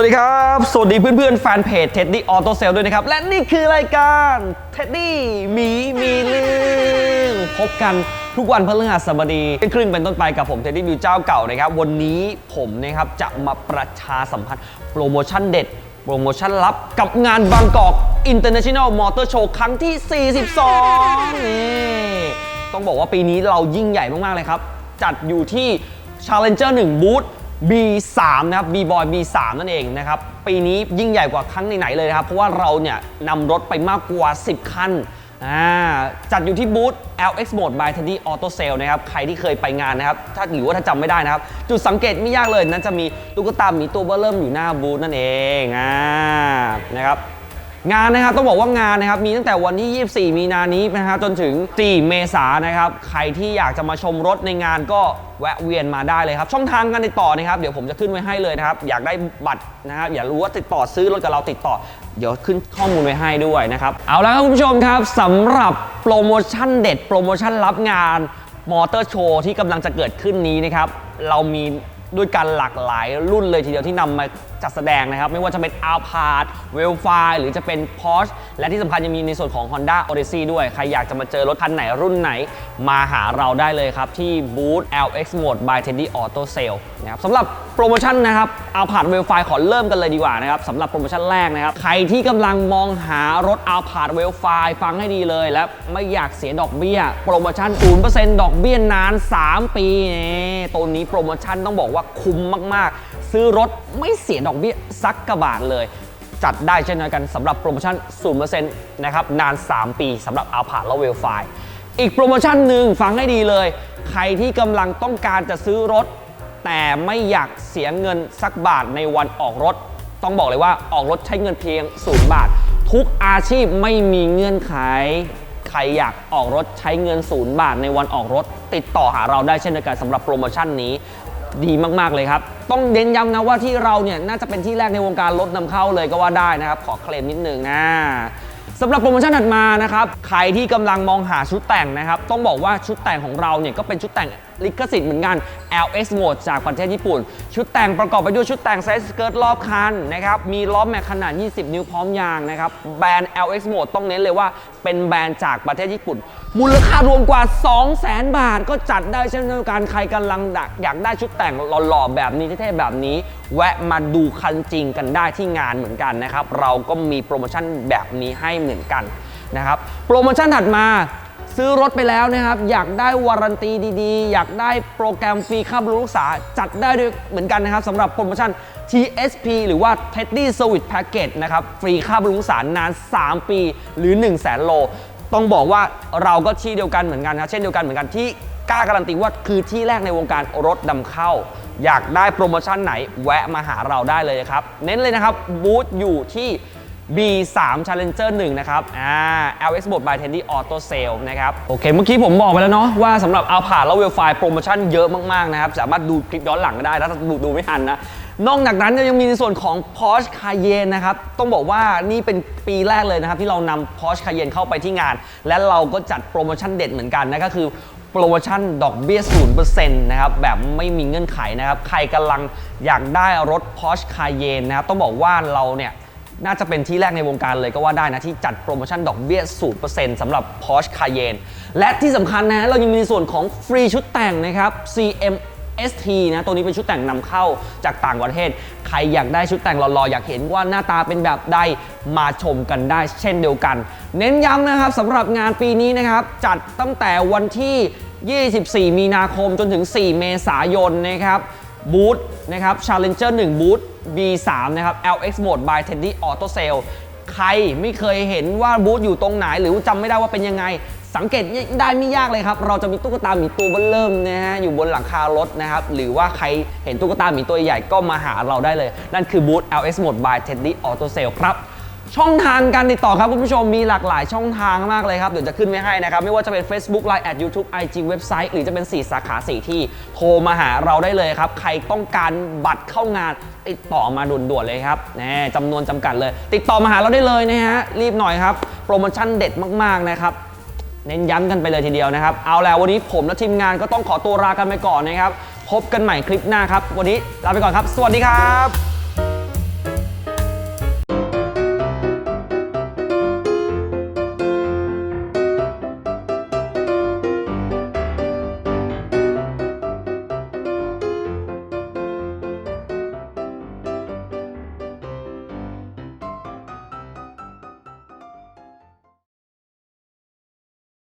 วัสดีครับ สวัสดีเพื่อนๆ แฟนเพจ Teddy Auto Sale ด้วยนะครับ และนี่คือรายการ Teddy หมีมีเรื่องพบกันทุกวันพฤหัสบดีครึ่งเป็นต้นไปกับผม Teddy บิวเจ้าเก่านะครับ วันนี้ผมนะครับจะมาประชาสัมพันธ์โปรโมชั่นเด็ด โปรโมชั่นลับกับงานบางกอก International Motor Show ครั้งที่ 42 นี่ต้องบอกว่าปีนี้เรายิ่งใหญ่มากๆเลยครับ จัดอยู่ที่ Challenger 1 บูธ B3 นะครับ B-Boy B3 นั่นเองนะครับ ปีนี้ยิ่งใหญ่กว่าครั้งไหนๆเลยนะครับ เพราะว่าเราเนี่ยนำรถไปมากกว่า 10 คันจัดอยู่ที่บูธ LX Mode by Teddy Auto Sale นะครับ ใครที่เคยไปงานนะครับ ถ้าหรือว่าถ้าจำไม่ได้นะครับ จุดสังเกตไม่ยากเลยนั่นจะมีลูกตาหมีตัวเบอร์เริ่มอยู่หน้าบูธนั่นเองอนะครับ งานนะครับต้องบอกว่างานนะครับมีตั้งแต่วันที่ 24 มีนานี้นะครับจนถึง 4 เมษายนนะครับใครที่อยากจะมาชมรถในงานก็แวะเวียนมาได้เลยครับ ช่องทางการติดต่อนะครับ เดี๋ยวผมจะขึ้นไว้ให้เลยนะครับ อยากได้บัตรนะครับอยากรู้ว่าติดต่อซื้อรถกับเราติดต่อ เดี๋ยวขึ้นข้อมูลไว้ให้ด้วยนะครับ เอาละครับคุณผู้ชมครับสำหรับโปรโมชั่นเด็ดโปรโมชั่นรับงานมอเตอร์โชว์ที่กำลังจะเกิดขึ้นนี้นะครับเรามีด้วยกันหลากหลายรุ่นเลยทีเดียวที่นำมาจัดแสดงนะครับ ไม่ว่าจะเป็น a l p a r d w e l f i หรือจะเป็น Porsche และที่สำคัญยังมีในส่วนของ Honda Odyssey ด้วย ใครอยากจะมาเจอรถคันไหนรุ่นไหน มาหาเราได้เลยครับ ที่บูธ LX Mode by Teddy Auto Sale นะครับสำหรับโปรโมชั่นนะครับ Alphard w e l f i ขอเริ่มกันเลยดีกว่านะครับสำหรับโปรโมชั่นแรกนะครับ ใครที่กำลังมองหารถ Alphard w e l f i ฟังให้ดีเลย และไม่อยากเสียดอกเบี้ย โปรโมชั่น 0%ดอกเบี้ยนาน 3 ปีนี่ตัวนี้โปรโมชั่นต้องบอกว่าคุ้มมากๆ ซื้อรถไม่เสียดอกเบี้ยสักกระบาทเลย จัดได้เช่นเดียวกันสำหรับโปรโมชั่น 0%นะครับนาน 3 ปีสำหรับ Alpha และ w e l f i อีกโปรโมชั่นหนึ่งฟังให้ดีเลย ใครที่กำลังต้องการจะซื้อรถ แต่ไม่อยากเสียเงินสักบาทในวันออกรถ ต้องบอกเลยว่าออกรถใช้เงินเพียง 0 บาท ทุกอาชีพไม่มีเงื่อนไขใครอยากออกรถใช้เงิน0บาทในวันออกรถ ติดต่อหาเราได้เช่นเดียวกันสำหรับโปรโมชั่นนี้ ดีมากๆเลยครับ ต้องเน้นย้ำนะว่าที่เราเนี่ยน่าจะเป็นที่แรกในวงการรถนำเข้าเลยก็ว่าได้นะครับ ขอเคลมนิดนึงนะสำหรับโปรโมชั่นถัดมานะครับ ใครที่กำลังมองหาชุดแต่งนะครับ ต้องบอกว่าชุดแต่งของเราเนี่ยก็เป็นชุดแต่ง ลิขสิทธิ์เหมือนกัน LX Mode จากประเทศญี่ปุ่น ชุดแต่งประกอบไปด้วยชุดแต่งไซส์สเกิร์ตรอบคันนะครับมีล้อแม็กขนาด 20 นิ้วพร้อมยางนะครับแบรนด์ LX Mode ต้องเน้นเลยว่าเป็นแบรนด์จากประเทศญี่ปุ่น มูลค่ารวมกว่า 200,000 บาท ก็จัดได้เช่นเดียวกันใครกำลังอยากได้ชุดแต่งหล่อๆแบบนี้เท่ๆแบบนี้ แวะมาดูคันจริงกันได้ที่งานเหมือนกันนะครับเราก็มีโปรโมชั่นแบบนี้ให้เหมือนกันนะครับโปรโมชั่นถัดมา ซื้อรถไปแล้วนะครับ อยากได้วารันตีดีๆ อยากได้โปรแกรมฟรีค่าบำรุงรักษา จัดได้ด้วยเหมือนกันนะครับสำหรับโปรโมชั่น TSP หรือว่า Teddy Service Package นะครับ ฟรีค่าบำรุงรักษานาน 3 ปีหรือ 1 0 0 0 0แสนโล ต้องบอกว่าเราก็ที่เดียวกันเหมือนกันนะเช่นเดียวกันเหมือนกันที่กล้าการันตีว่าคือที่แรกในวงการรถนำเข้า อยากได้โปรโมชั่นไหนแวะมาหาเราได้เลยครับ เน้นเลยนะครับบูธอยู่ที่ B3 Challenger 1 นะครับ อ่า LX Mode by Teddy Auto Sale นะครับ โอเค เมื่อกี้ผมบอกไปแล้วเนาะว่าสำหรับ Alphard และ w e l f i โปรโมชั่นเยอะมาก ๆ นะครับ สามารถดูคลิปย้อนหลังก็ได้ ถ้าดูดูไม่ทันนะ นอกจากนั้นยังมีในส่วนของ Porsche Cayenne นะครับ ต้องบอกว่านี่เป็นปีแรกเลยนะครับ ที่เรานำ Porsche Cayenne เข้าไปที่งาน และเราก็จัดโปรโมชั่นเด็ดเหมือนกันนะก็คือโปรโมชั่นดอกเบี้ย 0%นะครับ แบบไม่มีเงื่อนไขนะครับ ใครกำลังอยากได้รถ Porsche Cayenne นะครับต้องบอกว่าเราเนี่ย น่าจะเป็นที่แรกในวงการเลยก็ว่าได้นะที่จัดโปรโมชั่นดอกเบี้ย 0%สำหรับ Porsche Cayenne และที่สำคัญนะเรายังมีในส่วนของฟรีชุดแต่งนะครับ CM ST นะตัวนี้เป็นชุดแต่งนำเข้าจากต่างประเทศ ใครอยากได้ชุดแต่งหล่อๆ อยากเห็นว่าหน้าตาเป็นแบบใดมาชมกันได้เช่นเดียวกัน เน้นย้ำนะครับสำหรับงานปีนี้นะครับ จัดตั้งแต่วันที่ 24 มีนาคมจนถึง 4 เมษายนนะครับ บูธนะครับ Challenger 1 บูธ B3 นะครับ LX Mode by Teddy Auto Sale ใครไม่เคยเห็นว่าบูธอยู่ตรงไหน หรือจำไม่ได้ว่าเป็นยังไง สังเกตได้ไม่ยากเลยครับ เราจะมีตุ๊กตาหมีตัวเบิ่มเริ่มนะฮะอยู่บนหลังคารถนะครับ หรือว่าใครเห็นตุ๊กตาหมีตัวใหญ่ก็มาหาเราได้เลย นั่นคือบูธ LX Mode by Teddy Auto Sale ครับ ช่องทางการติดต่อครับคุณผู้ชมมีหลากหลายช่องทางมากเลยครับ เดี๋ยวจะขึ้นไว้ให้นะครับ ไม่ว่าจะเป็น Facebook Line at YouTube IG เว็บไซต์หรือจะเป็น 4 สาขา 4 ที่โทรมาหาเราได้เลยครับ ใครต้องการบัตรเข้างานติดต่อมาด่วนๆเลยครับแน่จำนวนจำกัดเลย ติดต่อมาหาเราได้เลยนะฮะรีบหน่อยครับ โปรโมชั่นเด็ดมากๆนะครับเน้นย้ำกันไปเลยทีเดียวนะครับ เอาแล้ววันนี้ผมและทีมงานก็ต้องขอตัวลากันไปก่อนนะครับ พบกันใหม่คลิปหน้าครับ วันนี้ลาไปก่อนครับ สวัสดีครับ